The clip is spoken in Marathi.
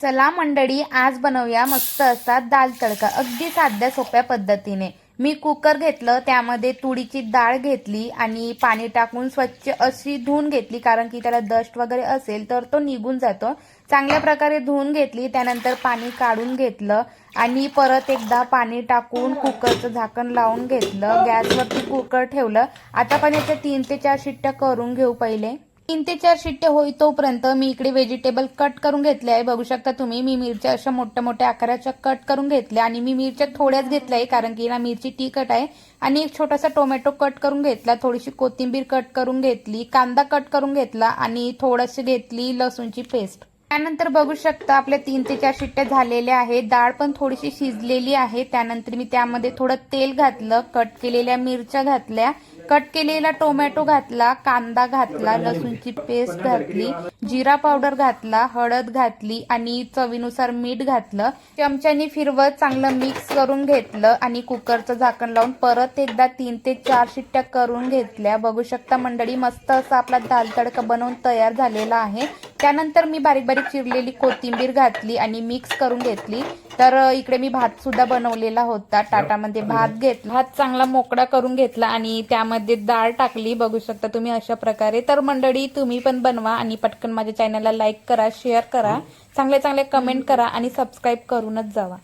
चला मंडळी आज बनवूया मस्त असा दाल तडका. अगदी साध्या सोप्या पद्धतीने. मी कुकर घेतलं त्यामध्ये तुळीची डाळ घेतली आणि पाणी टाकून स्वच्छ अशी धुवून घेतली कारण की त्याला डस्ट वगैरे असेल तर तो निघून जातो. चांगल्या प्रकारे धुवून घेतली त्यानंतर पाणी काढून घेतलं आणि परत एकदा पाणी टाकून कुकरचं झाकण लावून घेतलं. गॅसवरती कुकर ठेवलं. आता पण याच्या तीन ते चार शिट्ट्या करून घेऊ पहिले. तीन ते चार शिट्टे होई तोपर्यंत मी इकडे व्हेजिटेबल कट करून घेतले आहे. बघू शकता तुम्ही मी मिरच्या अशा मोठ्या मोठ्या आकाराच्या कट करून घेतल्या आणि मी मिरच्या थोड्याच घेतल्या आहे कारण की ना मिरची तिखट आहे. आणि एक छोटासा टोमॅटो कट करून घेतला थोडीशी कोथिंबीर कट करून घेतली कांदा कट करून घेतला आणि थोडीशी घेतली लसूणची पेस्ट त्यानंतर बघू शकता आपल्या तीन ते चार शिट्ट्या झालेल्या आहेत. डाळ पण थोडीशी शिजलेली आहे. त्यानंतर मी त्यामध्ये थोडं तेल घातलं कट केलेल्या मिरच्या घातल्या. कट केलेला टोमॅटो घातला कांदा घातला लसूणची पेस्ट घातली जिरा पावडर घातला हळद घातली आणि चवीनुसार मीठ घातलं. चमच्यानी फिरवत चांगलं मिक्स करून घेतलं आणि कुकरचं झाकण लावून परत एकदा तीन ते चार शिट्ट्या करून घेतल्या. बघू शकता मंडळी मस्त असा आपला दाल तडका बनवून तयार झालेला आहे. त्यानंतर मी बारीक बारीक चिरलेली कोथिंबीर घातली आणि मिक्स करून घेतली. तर इकडे मी भात सुद्धा बनवलेला होता. ताटामध्ये भात घेतला. भात चांगला मोकळा करून घेतला आणि त्यामध्ये डाळ टाकली. बघू शकता तुम्ही अशा प्रकारे. तर मंडळी तुम्ही पण बनवा आणि पटकन माझ्या चॅनलला लाईक करा शेअर करा. चांगले चांगले कमेंट करा आणि सबस्क्राईब करूनच जावा.